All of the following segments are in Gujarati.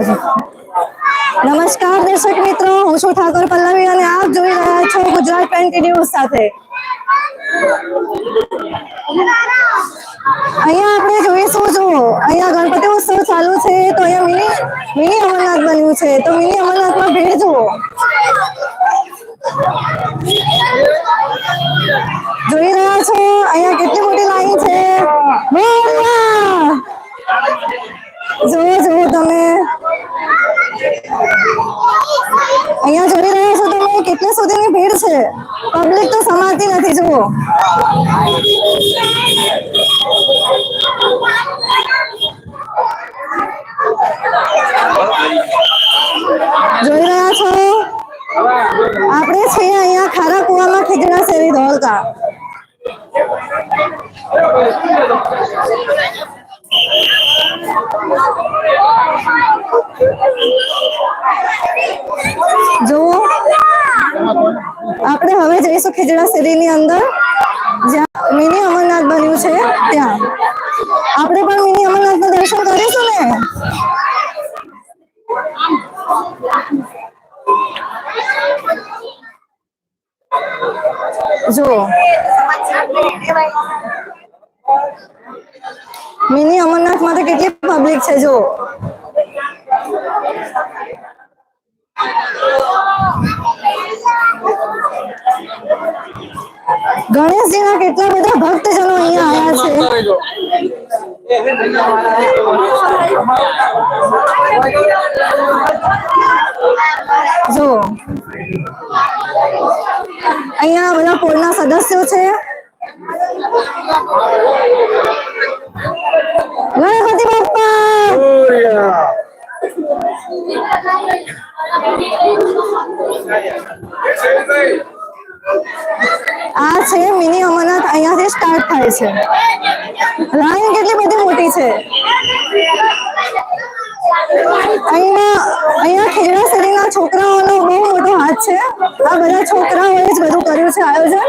બાજુ નમસ્કાર, દર્શક મિત્રો. હું છું ઠાકોર પલ્લવી અને આપ જોઈ રહ્યા છો ગુજરાત ટ્વેન્ટી ન્યૂઝ સાથે. છીએ અહીંયા ખારા કુવામાં ખીજડા શેરી ધોળકા જુઓ આપણે હવે જઈશું ખીજડા શેરીની અંદર જ્યાં મિની અમરનાથ બન્યું છે ત્યાં આપણે પણ મિની અમરનાથના દર્શન કરીશું ને જુઓ મિની અમરનાથ માટે કેટલી પબ્લિક છે જુઓ ગણેશજીના કેટલા બધા ભક્તજનો અહીંયા આવ્યા છે જો અહીંયા બધા પોળના સદસ્યો છે. ગણપતિ બાપ્પા આ છે મિની અમરનાથ, અહીંયાથી સ્ટાર્ટ થાય છે. લાઈન કેટલી બધી મોટી છે? અહીંયા અહીંયા ખેડા શેરીના છોકરાઓનો બહુ હાથ છે. આ બધા છોકરાઓએ જ બધું કર્યું છે આયોજન.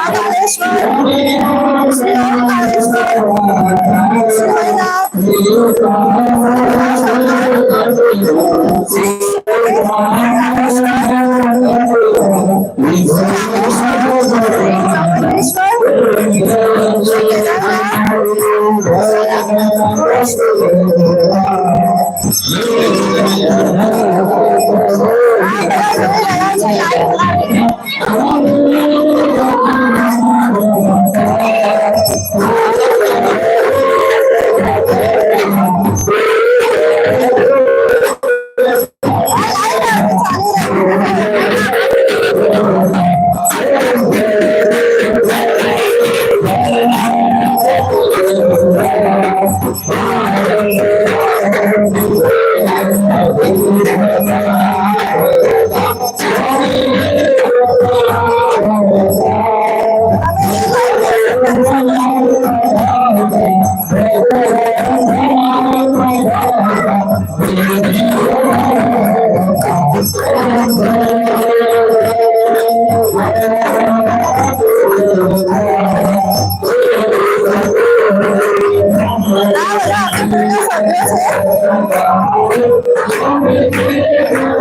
よかった。来我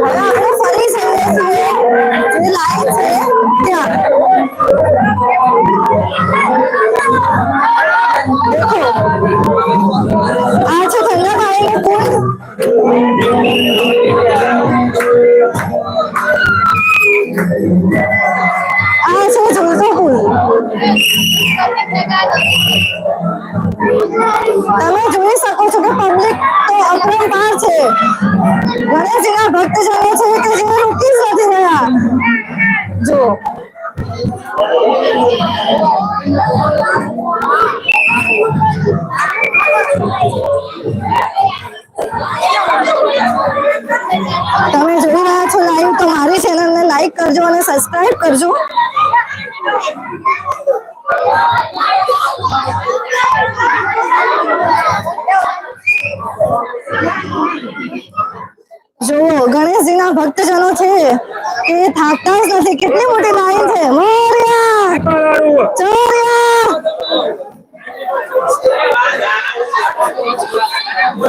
好了 તમે જોઈ રહ્યા છો લાઈવ તો મારી ચેનલને લાઈક કરજો અને સબસ્ક્રાઇબ કરજો. જુઓ, ગણેશજીના ભક્તજનો છે. એ થાકતા જ નથી. કેટલી મોટી લાઈન છે.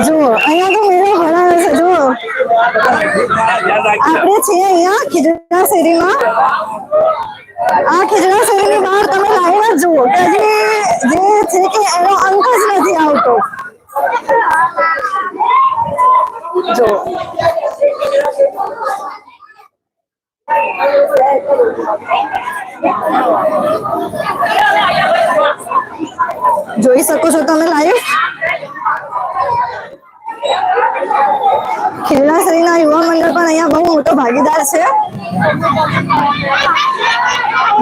જુઓ, અહીંયા તો મેળો આપણે છીએ અહીંયા ખીજડા શેરીમાં આ ખીજડા શેરીની બહાર તમે લાઈન જ જુઓ કે હજી જે છે કે એનો અંક જ નથી આવતો જો જોઈ શકો છો તમે લાઈવ ખેડાશ્રીના યુવા મંડળ પણ અહીંયા બહુ મોટો ભાગીદાર છે.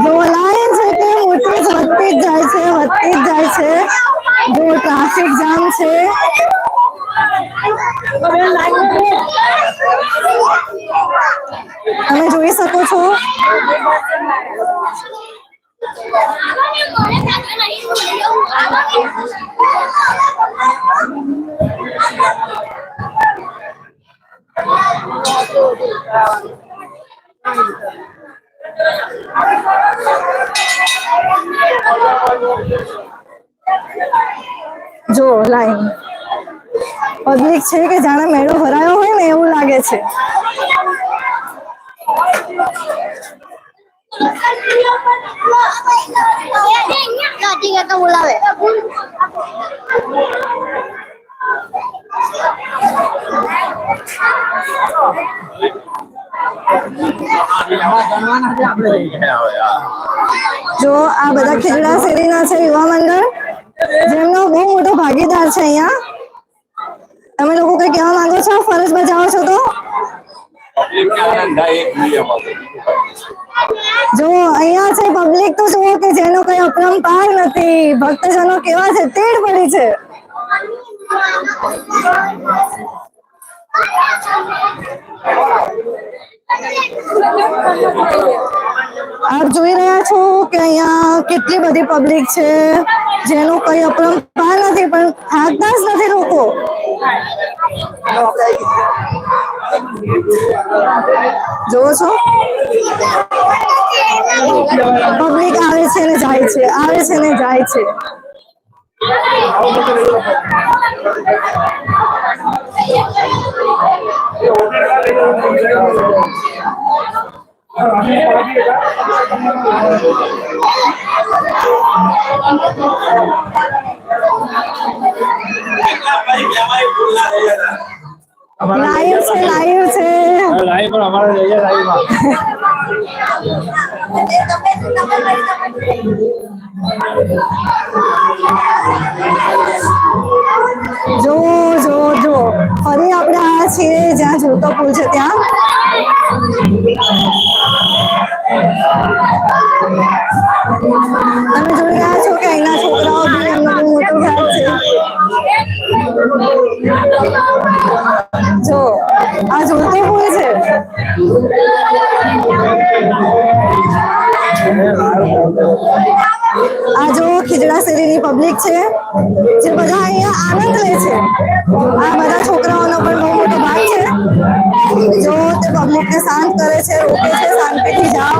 જો લાઈન છે તે મોટી વધતી જાય છે, વધતી જ જાય છે. જો ટ્રાફિક જામ છે. તમે જોઈ શકો છો. જો લાઈન પબ્લિક છે કે જાણે મેળો ભરાયો હોય ને એવું લાગે છે ઠીક તો બોલાવે જો આ બધા ખીજડા શેરીના છે યુવા મંડળ. જેમનો બહુ મોટો ભાગીદાર છે અહીંયા. તમે લોકો કઈ કહેવા માંગો છો? ફરજ બજાવો છો તો? જો અહીંયા છે પબ્લિક તો જુઓ કે જેનો કઈ અપરંપાર નથી. ભક્તજનો કેવા છે? તેડ પડી છે. આપ જોઈ રહ્યા છો કે અહીંયા કેટલી બધી પબ્લિક છે જેનો કઈ અપરંપાર નથી પણ થાકતા જ નથી લોકો જોવો છો પબ્લિક આવે છે ને જાય છે આવે છે ને જાય છે લાઈવ છે લાઈવ છે લાઈવ પણ અમારે જઈએ લાઈવમાં જો જો જો. ફરી આપણે આ છીએ જ્યાં જોતો પુલ છે ત્યાં? છે, જે બધા અહીંયા આનંદ લે છે. આ બધા છોકરાઓનો પણ બહુ મોટો ભાગ છે. જો તે પબ્લિકને શાંત કરે છે, રોકે છે, શાંતિથી જાઓ.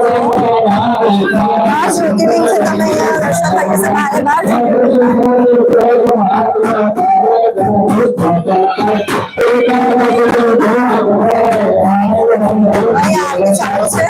Ah, shooting sa kamay niya. Sa kanya sa balibag. Ayan, it's all set.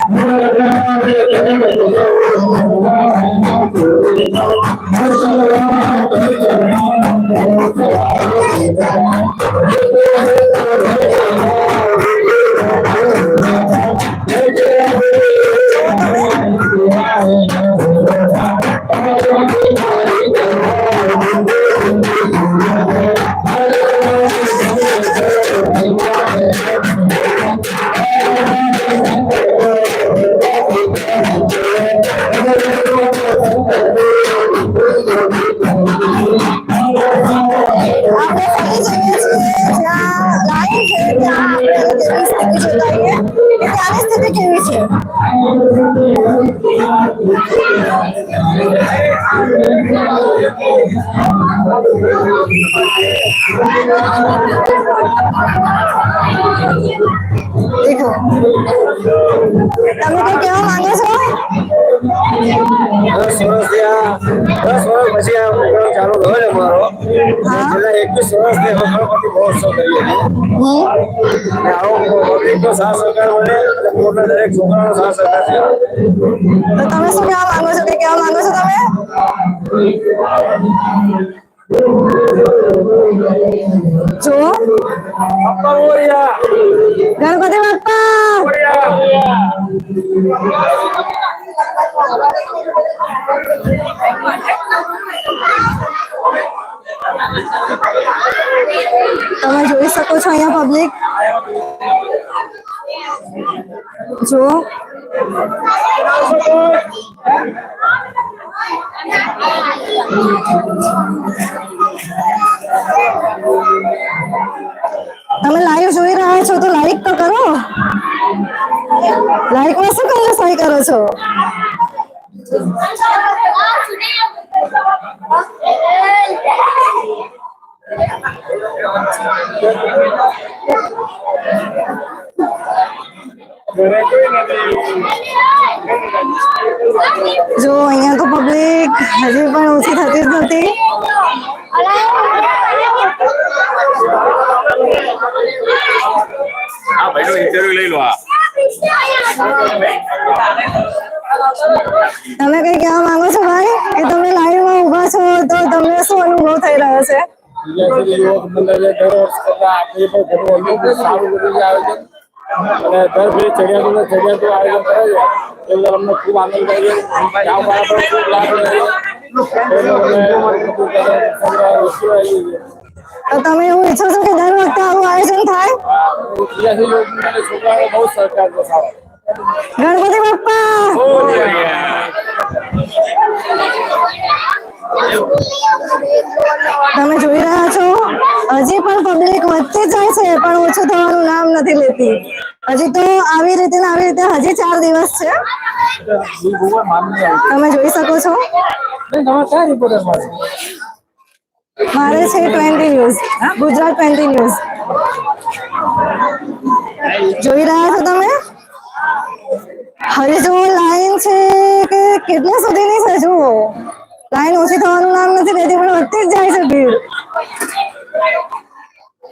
તમે કઈ કહેવા માંગો છો? દસ વર્ષથી આ દસ વર્ષ પછી આ પ્રોગ્રામ ચાલુ થયો ને મારો છેલ્લા એકવીસ વર્ષથી ગણપતિ મહોત્સવ કરીએ છીએ આવો પબ્લિકનો સાથ સહકાર મળે અને દરેક છોકરાનો સાથ સહકાર છે. તો તમે શું કહેવા માંગો છો? કે કહેવા માંગો છો તમે? જો. ગણપતિ બાપ્પા તમે જોઈ શકો છો અહીંયા પબ્લિક જો. તમે લાઈવ જોઈ રહ્યા છો તો લાઈક તો કરો લાઈકમાં શું કરો સહી કરો છો ઘરે કોઈ નથી જો અહીંયા તો પબ્લિક હજી પણ ઓછી થતી જ નથી આ ભાઈનો ઇન્ટરવ્યુ લઈ લો આ તમે કઈ કહેવા માંગો છો ભાઈ કે તમે લાઈવમાં ઊભા છો તો તમને શું અનુભવ થઈ રહ્યો છે વિદ્યાર્થી યુવક મંડળે દર વર્ષ કરતા આપણે પણ ઘણું અનુભવ સારું બધું આયોજન. અને દર ફેરી ચડિયાતું ચડિયાતું આયોજન કરે છે. એ બદલ અમને ખૂબ આનંદ થાય છે. ગામ પણ ખૂબ લાભ રહે છે. એટલે અમને બધું કરે, સંગ્રહ વસ્તુ આવી છે. તો તમે એવું ઈચ્છો છો કે દર વખતે આવું આયોજન થાય? બહુ સહકાર ગણપતિ બાપ્પા! તમે જોઈ રહ્યા છો? હજી પણ પબ્લિક વધતી જાય છે પણ ઓછું થવાનું નામ નથી લેતી. હજી તો આવી રીતે ને આવી રીતે હજી ચાર દિવસ છે. તમે જોઈ શકો છો. મારે છે twenty news Gujarat twenty news. જોઈ રહ્યા છો તમે? હવે જો લાઈન છે કે કેટલા સુધીની છે જુઓ. લાઈન ઓછી થવાનું નામ નથી લેતી પણ વધતી જ જાય છે ભીડ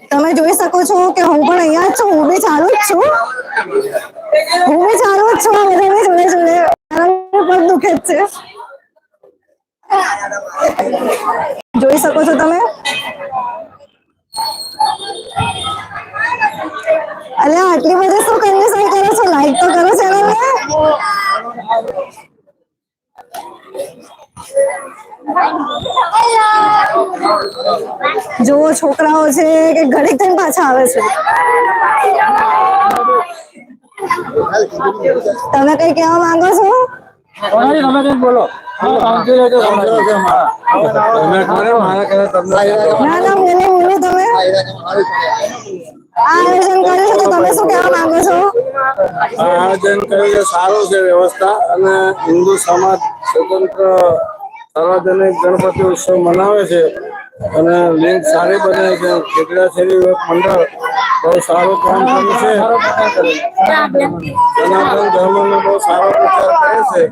તમે જોઈ શકો છો કે હું પણ અહીંયા જ છું હું બી ચાલુ જ છું હું બી ચાલુ જ છું આ બધાની જોડે જોડે મારા પગ દુખે જ છે જોઈ શકો છો તમે અલ્યા આટલી બધી શું કન્ડિશન કરો છો લાઈક તો કરો ચેનલને જુઓ છોકરાઓ છે કે ઘડીક થઈને પાછા આવે છે. તમે કઈ કહેવા માંગો છો? બોલો. ના ના બોલો બોલો તમે. આ આયોજન કર્યું છે તો તમે શું કહેવા માંગો છો? આયોજન કર્યું છે સારું છે વ્યવસ્થા અને હિન્દુ સમાજ સ્વતંત્ર સાર્વજનિક ગણપતિ ઉત્સવ મનાવે છે અને લિંક સારી બને છે. ખેતડા શેરી મંડળ બહુ સારું કામ કર્યું છે. સનાતન ધર્મનો બહુ સારો પ્રચાર કરે છે.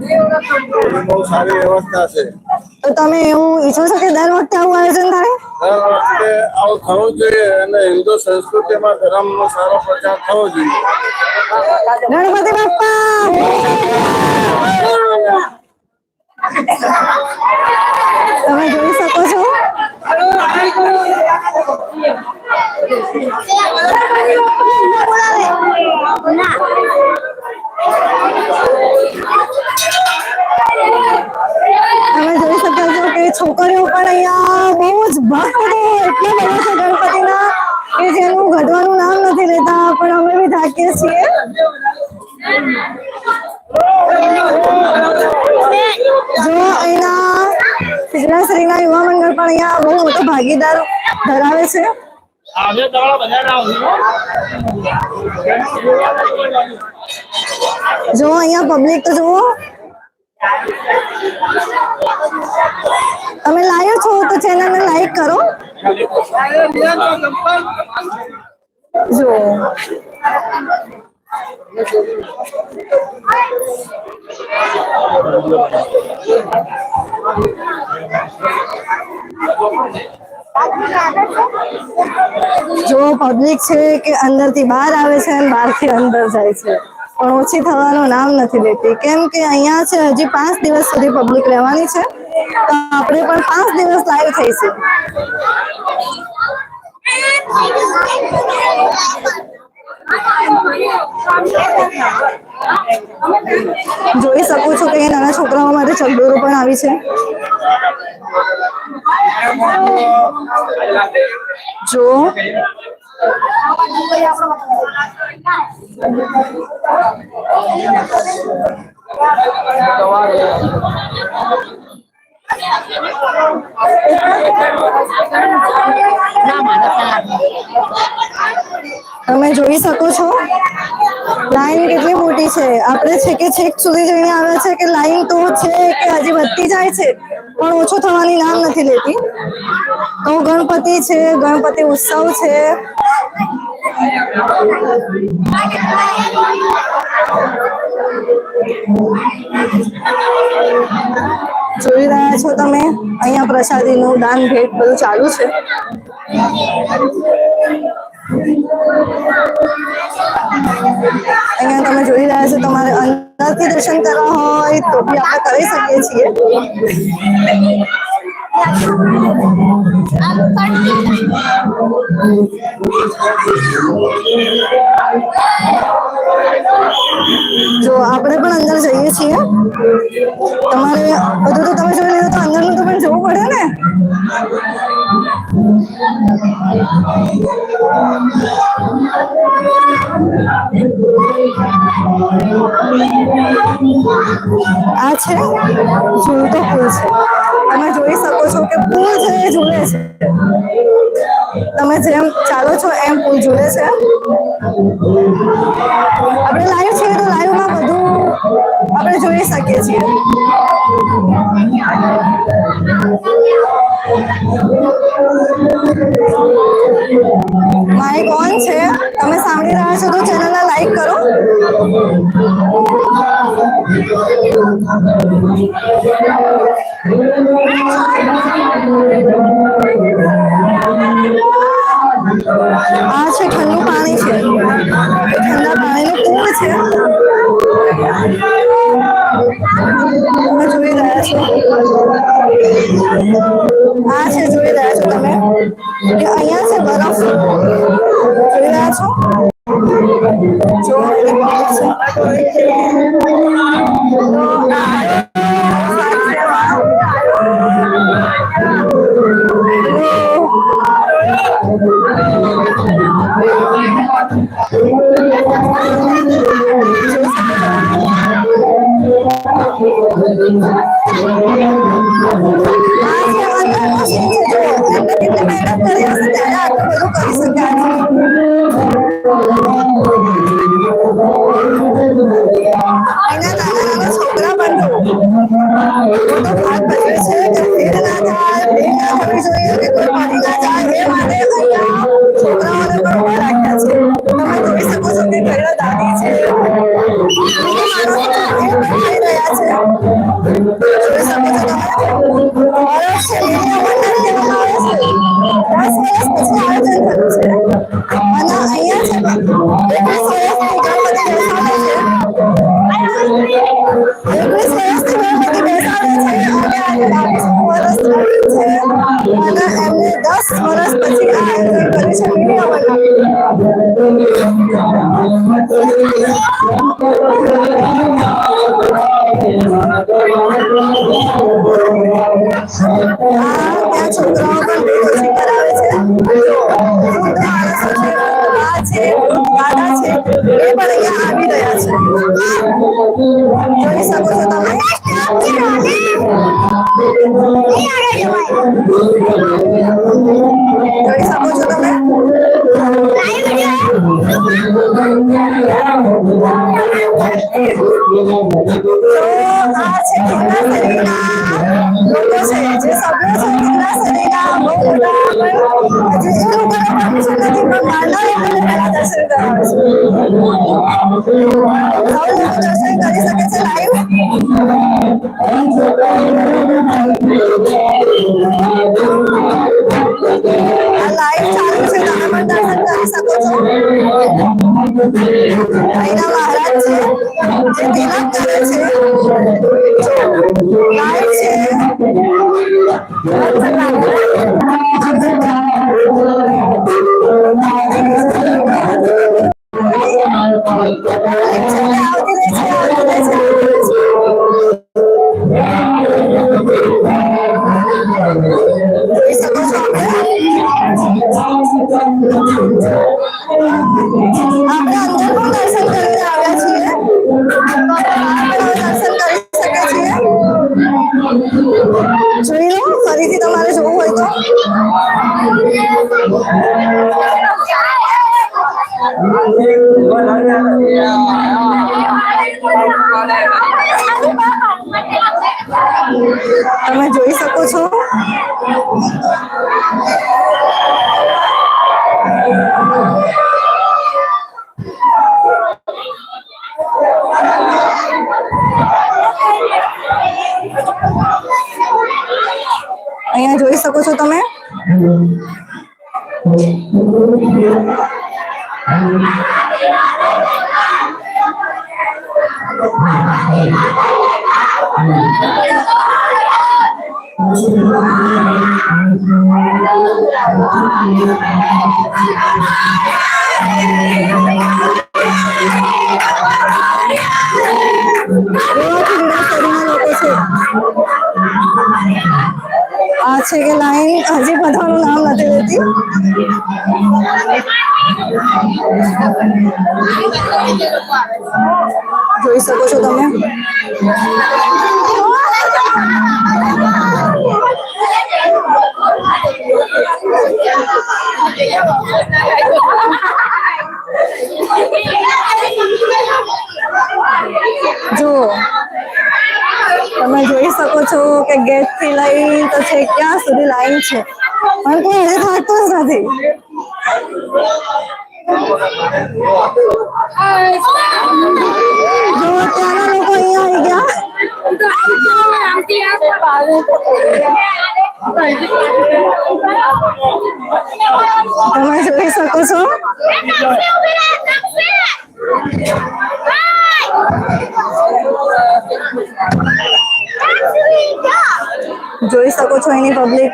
બહુ સારી વ્યવસ્થા છે. તો તમે એવું ઈચ્છો છો કે દર વખતે આવું આયોજન થાય? દર વખતે આવું થવું જોઈએ અને હિન્દુ સંસ્કૃતિમાં ધર્મનો સારો પ્રચાર થવો જોઈએ. ગણપતિ બાપ્પા! તમે જોઈ શકો છો તમે જોઈ શકો છો કે છોકરીઓ પણ અહીંયા બહુ જ ભક્ત એટલા બધા છે ગણપતિના કે જેનું ઘટવાનું નામ નથી લેતા પણ અમે બી થાકીએ છીએ જો અહીંના સિદ્ધરાશ્રીના યુવા મંડળ પણ અહીંયા બહુ મોટો ભાગીદાર ધરાવે છે જો અહીંયા પબ્લિક તો જુઓ. તમે લાયો છો તો ચેનલને લાઈક કરો. જો જો પબ્લિક છે કે અંદરથી બહાર આવે છે અને બહારથી અંદર જાય છે. પણ ઓછી થવાનું નામ નથી લેતી. કેમ કે અહીંયા છે, હજી પાંચ દિવસ સુધી પબ્લિક રહેવાની છે. તો આપણે પણ પાંચ દિવસ લાઈવ થઈશું. જોઈ શકો છો કે નાના છોકરાઓ માટે ચકડોરો પણ આવી છે. જો. તમે જોઈ શકો છો. લાઈન કેટલી મોટી છે. આપણે છે કે છેક સુધી જઈને આવ્યા છે કે લાઈન તો છે કે હજી વધતી જાય છે, પણ ઓછું થવાની નામ નથી લેતી. તો ગણપતિ છે, ગણપતિ ઉત્સવ છે. જોઈ રહ્યા છો તમે. અહીંયા પ્રસાદીનું દાન ભેટ બધું ચાલુ છે. અહીંયા તમે જોઈ રહ્યા છો તમારે અંદરથી દર્શન કરવા હોય તો બી આપણે કરી શકીએ છીએ. જો આપણે પણ અંદર જઈએ છીએ. તમારે બધું તો તમે જોઈ લીધું તો અંદરનું તો પણ જોવું પડે ને? આ છે ઝૂલતો પુલ છે. તમે જોઈ શકો છો કે પુલ છે એ છે. તમે જેમ ચાલો છો એમ પુલ ઝૂલે છે. આપણે લાઈવ છીએ તો લાઈવમાં બધું આપણે જોઈ શકીએ છીએ. માઇક ઓન છે તમે સાંભળી રહ્યા છો તો ચેનલને લાઈક કરો આ છે ઠંડુ પાણી છે ઠંડા પાણીનો કૂપ છે જોઈ આ છે જોઈ રહ્યા છો તમે. કે અહીંયા છે બરફ. જોઈ રહ્યા છો. Thank કેટલી બરફ છે આ છે અંદરનો સીન છે જો એમને કેટલી મહેનત કરી હશે ત્યારે આટલું બધું કરી શક્યા છે એના નાના નાના છોકરા પણ আছে গান আছে এরপরে অভিনয় আছে हा सेटिंगला सरेगा मोठा सेजे सगळे सेटिंगला सरेगा मोठा जे लोकांना परमिशन नाही पण मांडा येते त्याला दर्शन करायचं दर्शन करी सकाळचं लाईव्ह लाईव्ह चालू असेल तर आपण दर्शन करी सकाळचं महिला महाराज Thank you. તમે જોઈ શકો છો. આ છે કે લાઈન હજી બધાનું નામ નથી લેતી જોઈ શકો છો તમે જુઓ તમે જોઈ શકો છો કે ગેટથી લઈ તો છે ક્યાં સુધી લાઈન છે. પણ કોઈ થાકતું જ નથી. જો, ત્યાંના લોકો તમે જોઈ શકો છો જોઈ શકો છો એની પબ્લિક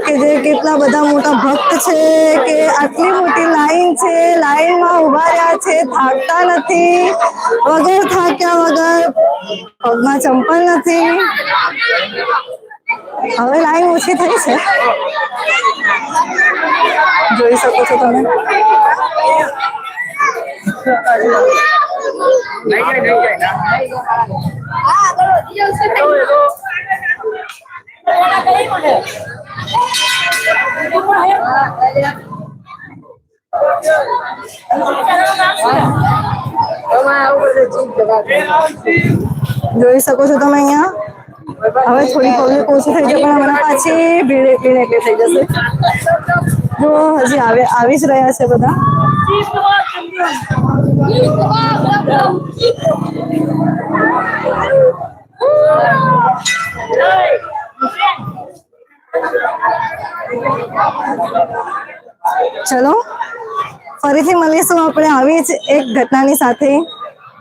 કે જે કેટલા બધા મોટા ભક્ત છે કે આટલી મોટી લાઈન છે લાઈનમાં ઉભા રહ્યા છે થાકતા નથી વગર થાક્યા વગર પગમાં ચંપલ નથી હવે લાઈન ઓછી થઈ છે જોઈ શકો છો તમે જોઈ શકો છો તમે અહીંયા. હવે થોડી પબ્લિક ઓછી થઈ જશે પણ હમણાં પાછી ભીડ ભીડ એટલે થઈ જશે. જો હજી આવે, આવી જ રહ્યા છે બધા. ચલો, ફરીથી મળીશું આપણે આવી જ એક ઘટનાની સાથે.